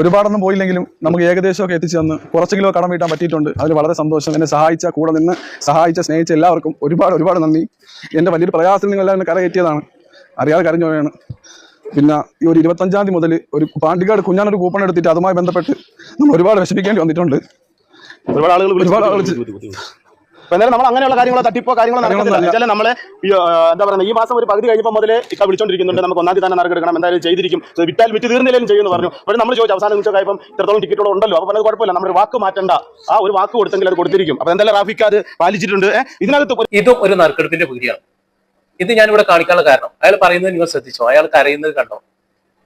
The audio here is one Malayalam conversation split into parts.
ഒരുപാടൊന്നും പോയില്ലെങ്കിലും നമുക്ക് ഏകദേശമൊക്കെ എത്തിച്ചു തന്ന് കുറച്ചെങ്കിലും കടം വീട്ടാൻ പറ്റിയിട്ടുണ്ട്. അതിൽ വളരെ സന്തോഷം. എന്നെ സഹായിച്ച കൂടെ നിന്ന് സഹായിച്ച സ്നേഹിച്ച എല്ലാവർക്കും ഒരുപാട് ഒരുപാട് നന്ദി. എന്റെ വലിയൊരു പ്രയാസത്തിൽ നിങ്ങൾ എല്ലാവരും കരകയറ്റിയതാണ് അറിയാതെ കരഞ്ഞു പോയാണ് പിന്നെ ഈ ഒരു ഇരുപത്തഞ്ചാം തീയതി മുതൽ ഒരു പാണ്ടിക്കാട് കുഞ്ഞാനൊരു കൂപ്പൺ എടുത്തിട്ട് അതുമായി ബന്ധപ്പെട്ട് നമ്മൾ ഒരുപാട് വിഷമിക്കേണ്ടി വന്നിട്ടുണ്ട്. ഒരുപാട് ആളുകൾ ഒരുപാട് ആളുകൾ എന്തായാലും നമ്മൾ അങ്ങനെയുള്ള കാര്യങ്ങളോ തട്ടിപ്പോ കാര്യങ്ങളോ നടക്കുന്നില്ല നമ്മൾ നമ്മൾ എന്താ പറയുക ഈ മാസം ഒരു പകുതി കഴിഞ്ഞപ്പോൾ മുതലേ ഇക്ക വിളിച്ചോണ്ടിരിക്കുന്നുണ്ട്. നമുക്ക് ഒന്നാം തീയതി തന്നെ നറുക്കെടുക്കണം. എന്തായാലും ചെയ്തിരിക്കും. വിട്ടാൽ വിറ്റാൽ വിറ്റ് തീർന്നില്ലെങ്കിലും ചെയ്യുമെന്ന് പറഞ്ഞു. അപ്പോൾ നമ്മൾ ചോദിച്ചു അവസാനം നിമിഷം കഴിയുമ്പോൾ ഇത്രത്തോളം ടിക്കറ്റോടെ ഉണ്ടല്ലോ. അപ്പോൾ പറഞ്ഞത് കുഴപ്പമില്ല. നമ്മുടെ വാക്ക് മാറ്റണ്ട. ആ ഒരു വാക്ക് കൊടുത്തെങ്കിൽ അത് കൊടുത്തിരിക്കും. അപ്പോൾ എന്തായാലും റാഫിക്ക് അത് പാലിച്ചിട്ടുണ്ട്. ഇതിനകത്ത് ഇതും ഒരു നറുക്കെടുപ്പിന്റെ പുതിയാണ് ഇത് ഞാനിവിടെ കാണിക്കാനുള്ള കാരണം. അയാൾ പറയുന്നത് നിങ്ങൾ ശ്രദ്ധിച്ചോ? അയാൾ കരയുന്നത് കണ്ടോ?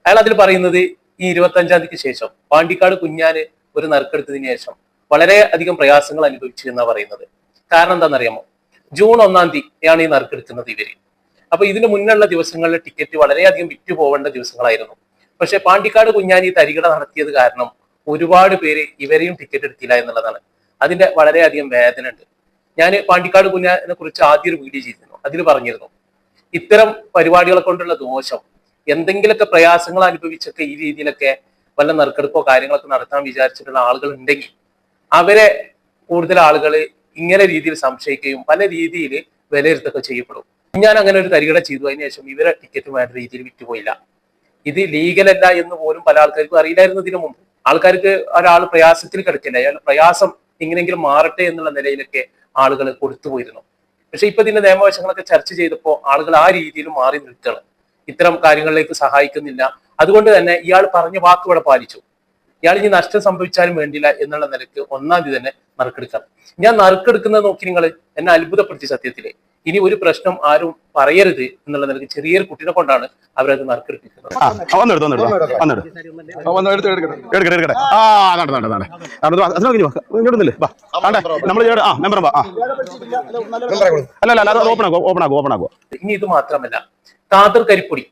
അയാൾ അതിൽ പറയുന്നത് ഈ ഇരുപത്തി അഞ്ചാം തീയതിക്ക് ശേഷം പാണ്ടിക്കാട് കുഞ്ഞാന് ഒരു നറുക്കെടുത്തതിന് ശേഷം വളരെ അധികം പ്രയാസങ്ങൾ അനുഭവിച്ചു എന്നാണ് പറയുന്നത്. കാരണം എന്താണെന്നറിയാമോ? ജൂൺ ഒന്നാം തീയതിയാണ് ഈ നറുക്കെടുക്കുന്നത് ഇവർ. അപ്പൊ ഇതിന് മുന്നുള്ള ദിവസങ്ങളിലെ ടിക്കറ്റ് വളരെയധികം വിറ്റ് പോവേണ്ട ദിവസങ്ങളായിരുന്നു. പക്ഷെ പാണ്ടിക്കാട് കുഞ്ഞാനി തരികട നടത്തിയത് കാരണം ഒരുപാട് പേര് ഇവരെയും ടിക്കറ്റ് എടുത്തില്ല എന്നുള്ളതാണ്. അതിന്റെ വളരെയധികം വേദന ഉണ്ട് ഞാൻ പാണ്ടിക്കാട് കുഞ്ഞാനെ കുറിച്ച് ആദ്യം ഒരു വീഡിയോ ചെയ്തിരുന്നു. അതിൽ പറഞ്ഞിരുന്നു ഇത്തരം പരിപാടികളെ കൊണ്ടുള്ള ദോഷം എന്തെങ്കിലുമൊക്കെ പ്രയാസങ്ങൾ അനുഭവിച്ചൊക്കെ ഈ രീതിയിലൊക്കെ വല്ല നറുക്കെടുപ്പോ കാര്യങ്ങളൊക്കെ നടത്താൻ വിചാരിച്ചിട്ടുള്ള ആളുകൾ ഉണ്ടെങ്കിൽ അവരെ കൂടുതൽ ആളുകൾ ഇങ്ങനെ രീതിയിൽ സംശയിക്കുകയും പല രീതിയിൽ വിലയിരുത്തൊക്കെ ചെയ്യപ്പെടും. ഞാൻ അങ്ങനെ ഒരു തരികട ചെയ്തു. അതിന് ശേഷം ഇവരെ ടിക്കറ്റ് വേണ്ട രീതിയിൽ വിറ്റുപോയില്ല. ഇത് ലീഗലല്ല എന്ന് പോലും പല ആൾക്കാർക്കും അറിയില്ലായിരുന്നു ഇതിനു മുമ്പ്. ആൾക്കാർക്ക് ഒരാൾ പ്രയാസത്തിൽ കിടക്കില്ല. അയാൾ പ്രയാസം ഇങ്ങനെയെങ്കിലും മാറട്ടെ എന്നുള്ള നിലയിലൊക്കെ ആളുകൾ കൊടുത്തുപോയിരുന്നു. പക്ഷെ ഇപ്പൊ ഇതിന്റെ നിയമവശങ്ങളൊക്കെ ചർച്ച ചെയ്തപ്പോൾ ആളുകൾ ആ രീതിയിൽ മാറി നിൽക്കുകയാണ്. ഇത്തരം കാര്യങ്ങളിലേക്ക് സഹായിക്കുന്നില്ല. അതുകൊണ്ട് തന്നെ ഇയാൾ പറഞ്ഞ വാക്ക് ഇവിടെ പാലിച്ചു. ഇയാൾ ഇനി നഷ്ടം സംഭവിച്ചാലും വേണ്ടില്ല എന്നുള്ള നിലയ്ക്ക് ഒന്നാം തീയതി തന്നെ നറുക്കെടുക്കാം. ഞാൻ നറുക്കെടുക്കുന്നത് നോക്കി നിങ്ങൾ എന്നെ അത്ഭുതപ്പെടുത്തി സത്യത്തിലെ. ഇനി ഒരു പ്രശ്നം ആരും പറയരുത് എന്നുള്ള നിലയ്ക്ക് ചെറിയൊരു കുട്ടിനെ കൊണ്ടാണ് അവരത് നറുക്കെടുപ്പിക്കുന്നത്. ഇനി ഇത് മാത്രമല്ല കാതർ കരിപ്പൊടി.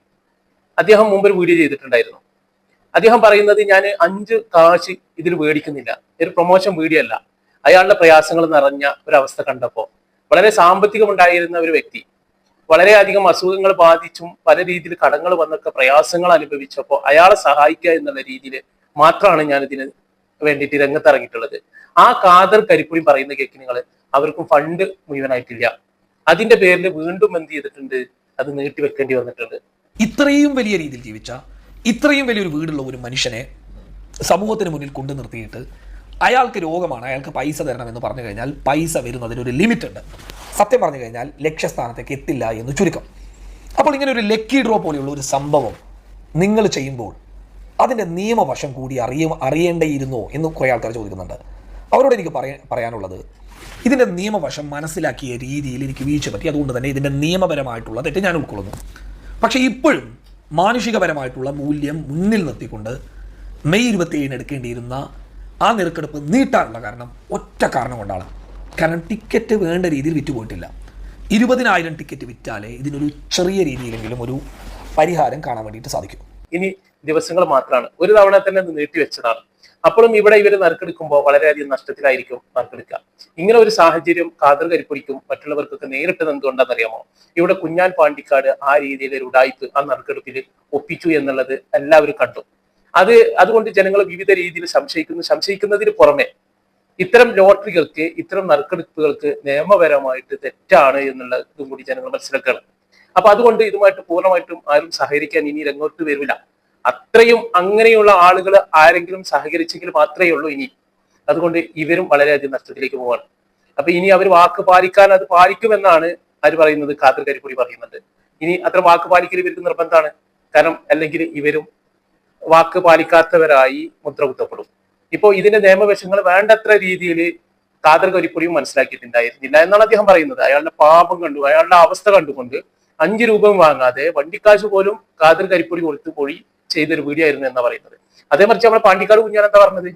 അദ്ദേഹം മുമ്പ് ഒരു വീഡിയോ ചെയ്തിട്ടുണ്ടായിരുന്നു. അദ്ദേഹം പറയുന്നത് ഞാൻ അഞ്ച് കാശ് ഇതിൽ മേടിക്കുന്നില്ല. ഒരു പ്രൊമോഷൻ വീഡിയോ അല്ല അയാളുടെ പ്രയാസങ്ങൾ നിറഞ്ഞ ഒരവസ്ഥ കണ്ടപ്പോൾ വളരെ സാമ്പത്തികമുണ്ടായിരുന്ന ഒരു വ്യക്തി വളരെയധികം അസുഖങ്ങൾ ബാധിച്ചും പല രീതിയിൽ കടങ്ങൾ വന്നൊക്കെ പ്രയാസങ്ങൾ അനുഭവിച്ചപ്പോൾ അയാളെ സഹായിക്കുക എന്നുള്ള രീതിയിൽ മാത്രമാണ് ഞാൻ ഇതിന് വേണ്ടിയിട്ട് രംഗത്തിറങ്ങിയിട്ടുള്ളത്. ആ കാതർ കരിപ്പുഴി പറയുന്ന കേക്ക് നിങ്ങൾ അവർക്കും ഫണ്ട് മുഴുവനായിട്ടില്ല. അതിന്റെ പേരിൽ വീണ്ടും എന്ത് ചെയ്തിട്ടുണ്ട്? അത് നീട്ടിവെക്കേണ്ടി വന്നിട്ടുണ്ട്. ഇത്രയും വലിയ രീതിയിൽ ജീവിച്ച ഇത്രയും വലിയൊരു വീടുള്ള ഒരു മനുഷ്യനെ സമൂഹത്തിന് മുന്നിൽ കൊണ്ടു നിർത്തിയിട്ട് അയാൾക്ക് രോഗമാണ് അയാൾക്ക് പൈസ തരണം എന്ന് പറഞ്ഞു കഴിഞ്ഞാൽ പൈസ വരുന്നതിനൊരു ലിമിറ്റ് ഉണ്ട്. സത്യം പറഞ്ഞു കഴിഞ്ഞാൽ ലക്ഷ്യസ്ഥാനത്തേക്ക് എത്തില്ല എന്ന് ചുരുക്കം. അപ്പോൾ ഇങ്ങനെ ഒരു ലക്കി ഡ്രോ പോലെയുള്ള ഒരു സംഭവം നിങ്ങൾ ചെയ്യുമ്പോൾ അതിന്റെ നിയമവശം കൂടി അറിയ അറിയേണ്ടിയിരുന്നോ എന്ന് കുറേ ആൾക്കാർ ചോദിക്കുന്നുണ്ട്. അവരോട് എനിക്ക് പറയാൻ പറയാനുള്ളത് ഇതിന്റെ നിയമവശം മനസ്സിലാക്കിയ രീതിയിൽ എനിക്ക് വീഴ്ച പറ്റി. അതുകൊണ്ട് തന്നെ ഇതിന്റെ നിയമപരമായിട്ടുള്ള തെറ്റ് ഞാൻ ഉൾക്കൊള്ളുന്നു. പക്ഷേ ഇപ്പോഴും മാനുഷികപരമായിട്ടുള്ള മൂല്യം മുന്നിൽ നിർത്തിക്കൊണ്ട് മെയ് ഇരുപത്തിയേഴിന് എടുക്കേണ്ടിയിരുന്ന ആ നെറുക്കെടുപ്പ് നീട്ടാനുള്ള കാരണം ഒറ്റ കാരണം കൊണ്ടാണ്. കാരണം ടിക്കറ്റ് വേണ്ട രീതിയിൽ വിറ്റുപോയിട്ടില്ല ഇരുപതിനായിരം ടിക്കറ്റ് വിറ്റാലേ ഇതിനൊരു ചെറിയ രീതിയിലെങ്കിലും ഒരു പരിഹാരം കാണാൻ വേണ്ടിയിട്ട് സാധിക്കും. ഇനി ദിവസങ്ങൾ മാത്രമാണ്. ഒരു തവണ തന്നെ നീട്ടി നീട്ടിവെച്ചതാണ്. അപ്പോഴും ഇവിടെ ഇവർ നറുക്കെടുക്കുമ്പോൾ വളരെയധികം നഷ്ടത്തിലായിരിക്കും നറുക്കെടുക്കുക. ഇങ്ങനെ ഒരു സാഹചര്യം കാതർ കരിപ്പൊടിക്കും മറ്റുള്ളവർക്കൊക്കെ നേരിട്ടത് എന്തുകൊണ്ടാണെന്നറിയാമോ? ഇവിടെ കുഞ്ഞാൻ പാണ്ടിക്കാട് ആ രീതിയിൽ ഒരു ഉടായ്പ് ആ നറുക്കെടുപ്പിൽ ഒപ്പിച്ചു എന്നുള്ളത് എല്ലാവരും കണ്ടു. അത് അതുകൊണ്ട് ജനങ്ങൾ വിവിധ രീതിയിൽ സംശയിക്കുന്നു. സംശയിക്കുന്നതിന് പുറമെ ഇത്തരം ലോട്ടറികൾക്ക് ഇത്തരം നറുക്കെടുപ്പുകൾക്ക് നിയമപരമായിട്ട് തെറ്റാണ് എന്നുള്ളതും കൂടി ജനങ്ങൾ മനസ്സിലാക്കണം അപ്പൊ അതുകൊണ്ട് ഇതുമായിട്ട് പൂർണമായിട്ടും ആരും സഹകരിക്കാൻ ഇനി രംഗത്ത് വരില്ല. അത്രയും അങ്ങനെയുള്ള ആളുകൾ ആരെങ്കിലും സഹകരിച്ചെങ്കിൽ മാത്രമേ ഉള്ളൂ ഇനി. അതുകൊണ്ട് ഇവരും വളരെയധികം നഷ്ടത്തിലേക്ക് പോവാണ്. അപ്പൊ ഇനി അവർ വാക്ക് പാലിക്കാൻ അത് പാലിക്കുമെന്നാണ് അവർ പറയുന്നത് കാതർ കരിപ്പൂടി പറയുന്നുണ്ട്. ഇനി അത്ര വാക്ക് പാലിക്കൽ ഇവർക്ക് നിർബന്ധമാണ് കാരണം അല്ലെങ്കിൽ ഇവരും വാക്ക് പാലിക്കാത്തവരായി മുദ്ര കുത്തപ്പെടും ഇപ്പോൾ ഇതിന്റെ നിയമവശങ്ങൾ വേണ്ടത്ര രീതിയിൽ കാതർ കരിപ്പൊടിയും മനസ്സിലാക്കിയിട്ടുണ്ടായിരുന്നില്ല എന്നാണ് അദ്ദേഹം പറയുന്നത്. അയാളുടെ പാപം കണ്ടു അയാളുടെ അവസ്ഥ കണ്ടുകൊണ്ട് അഞ്ച് രൂപയും വാങ്ങാതെ വണ്ടിക്കാശ് പോലും കാതർ കരിപ്പൊടി കൊടുത്തു പോയി ചെയ്തൊരു വീഡിയോ ആയിരുന്നു എന്നാ പറയുന്നത്. അതേ മറിച്ച് നമ്മളെ പാണ്ടിക്കാട് കുഞ്ഞാൻ എന്താ പറഞ്ഞത്?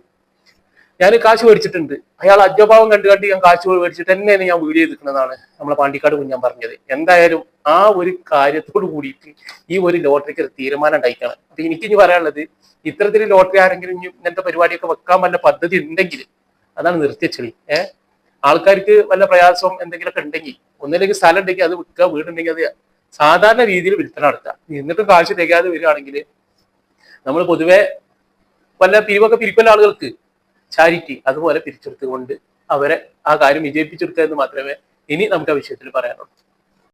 ഞാൻ കാശ് മേടിച്ചിട്ടുണ്ട്. അയാൾ അജ്ഞഭാവം കണ്ടു കണ്ട് ഞാൻ കാശ് മേടിച്ചിട്ട് തന്നെയാണ് ഞാൻ വീഡിയോ എടുക്കുന്നതാണ് നമ്മളെ പാണ്ടിക്കാട് കുഞ്ഞാൻ പറഞ്ഞത്. എന്തായാലും ആ ഒരു കാര്യത്തോട് കൂടിയിട്ട് ഈ ഒരു ലോട്ടറിക്ക് ഒരു തീരുമാനം ഉണ്ടായിക്കാണ് അപ്പൊ എനിക്ക് ഇനി പറയാനുള്ളത് ഇത്തരത്തിൽ ലോട്ടറി ആരെങ്കിലും ഇങ്ങനത്തെ പരിപാടിയൊക്കെ വെക്കാൻ വല്ല പദ്ധതി ഉണ്ടെങ്കിൽ അതാണ് നിർത്തിയച്ചളി ഏഹ് ആൾക്കാർക്ക് വല്ല പ്രയാസവും എന്തെങ്കിലുമൊക്കെ ഉണ്ടെങ്കിൽ ഒന്നില്ലെങ്കിൽ സ്ഥലം ഉണ്ടെങ്കിൽ അത് വിൽക്കുക വീടുണ്ടെങ്കിൽ അത് സാധാരണ രീതിയിൽ വിൽപ്പന നടത്തുക. എന്നിട്ടും കാശ് തികയാതെ വരികയാണെങ്കിൽ നമ്മൾ പൊതുവെ വല്ല പിരിവൊക്കെ പിരിക്കുന്ന ആളുകൾക്ക് ചാരിറ്റി അതുപോലെ പിരിച്ചെടുത്തുകൊണ്ട് അവരെ ആ കാര്യം വിജയിപ്പിച്ചെടുക്കുക എന്ന് മാത്രമേ ഇനി നമുക്ക് ആ വിഷയത്തിൽ പറയാനുള്ളൂ.